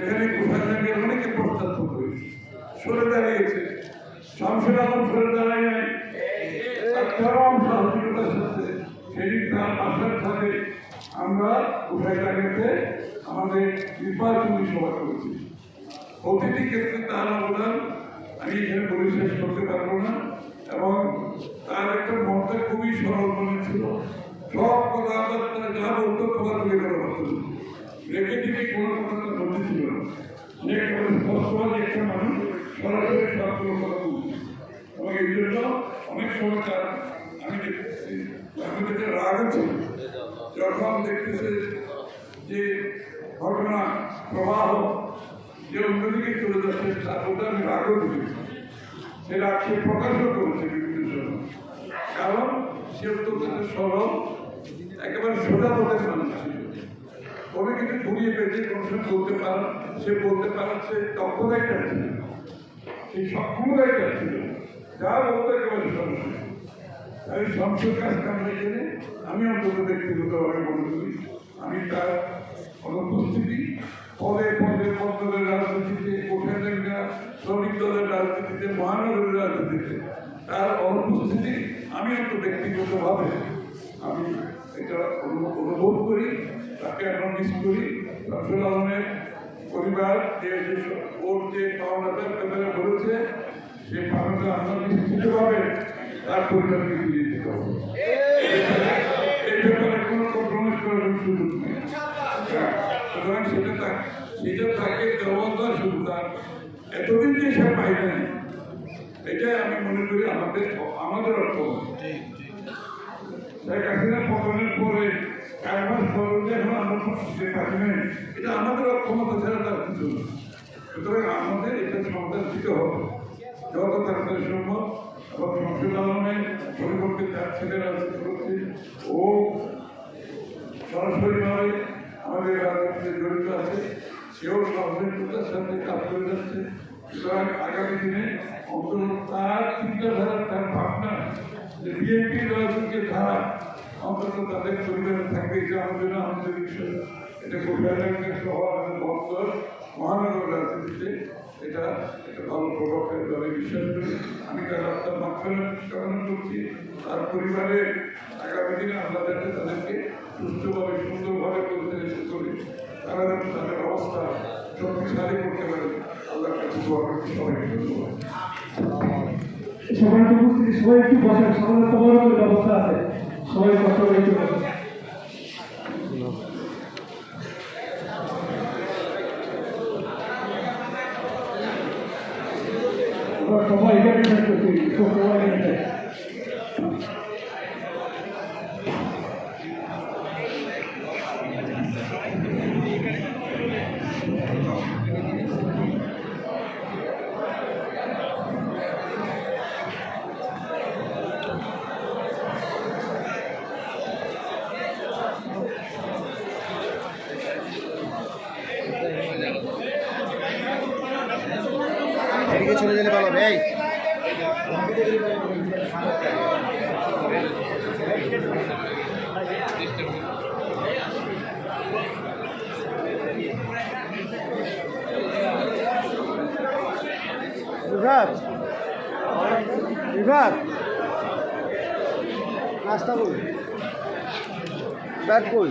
এখানে কোষাগারের অনেকে প্রস্তাব করেছে সরে দাঁড়িয়েছে। শামসুল আলম সরে দাঁড়ায় নাই। সেদিন তার আসার সাথে আমরা কোষাগারেতে আমাদের নির্বাচনী সভা করেছি। প্রতিটি ক্ষেত্রে তার অবদান আমি এখানে বলে করতে পারব না এবং তার একটা মনটা খুবই সরল মনে ছিল। সব কথাবার্তা যা বলতো কথা তুলে রেখে দিকে কোনো কথা বলতে ছিল না সে একেবারে স্পষ্টভাবে একটা সরাসরি অনেক সময় তার আমি দেখতে রাগ ছিল যখন দেখতেছে যে ঘটনা প্রবাহ যে অন্যদিকে চলে তার মধ্যে আমি রাগও দিয়েছি সে রাগ সে প্রকাশও কারণ সে অত্যন্ত সরল একেবারে সোজা পথের মানুষ ছিল কোনো কিছু ঘুরিয়ে পেয়েছে কোনো সময় বলতে পারা, সে বলতে পারার সে দক্ষতাইটা ছিল সেই সক্ষমতাইটা ছিল যা বলতে একেবারে সরাসরি আমি সংসদ কাজ কাম এখানে আমি অন্তত ব্যক্তিগতভাবে মনে করি, আমি তার অনুপস্থিতি, পদে পদে পদ্মের রাজনীতিতে কোঠালেঙ্গা শ্রমিক দলের রাজনীতিতে, মহানগরের রাজনীতিতে, তার অনুপস্থিতি আমি অন্তত ব্যক্তিগতভাবে আমি এটা অনুভব করি, তাকে এখন মিস করি। রাফেল আলমের পরিবার সব- ওর যে পাওনাটার বলেছে সেই পাওনাটা আমরা নিশ্চিতভাবে তার পরিবারকে ফিরিয়ে দিতে হবে। এই ব্যাপারে কোনো কম্প্রোমাইজ করার সুযোগ নেই। সুতরাং সেটা তার সেটা তাকে দেওয়া দেওয়া শুধু তার এতদিন যে সে পাই নাই, এটাই আমি মনে করি আমাদের আমাদের অর্থ। শেখ হাসিনা পতনের পরে এক মাস পরে এখন আমরা এটা আমাদের অক্ষমতা ছাড়া সুতরাং আমাদের এটা সমাধান দিতে যত তাড়াতাড়ি সম্ভব এবং সংসদ পরিবর্তে তার ছেলে রাজনীতি করছে ও সরাসরিভাবে আমাদের রাজনীতিতে জড়িত আছে। সেও সহযোগিতার সাথে কাজ করে যাচ্ছে। সুতরাং আগামী দিনে অন্তত তার চিন্তাধারা তার ভাবনা, যে বিএনপির রাজনীতির ধারা অন্তত তাদের পরিবারে থাকবে, এটা আমাদের আমাদের বিষয় এটা সহ আমাদের বন্দর মহানগর রাজনীতিতে এটা একটা আমি তার আত্মার পরিবারে আগামী দিনে আমরা তাদেরকে সুস্থভাবে, সুন্দরভাবে পরিচালিত করি তারা যাতে তাদের অবস্থা শক্তিশালী করতে পারে। আল্লাহর কাছে সবাইকে সবাই একটু বসেন সামনে তো বড় করে ব্যবস্থা আছে সবাই কষ্ট করে একটু বসেন আমরা সবাই এখানে থাকতেছি সবাই এখানে থাকতেছি। এদিকে চলে গেলে ভালো হবে এই। বিভাগ কই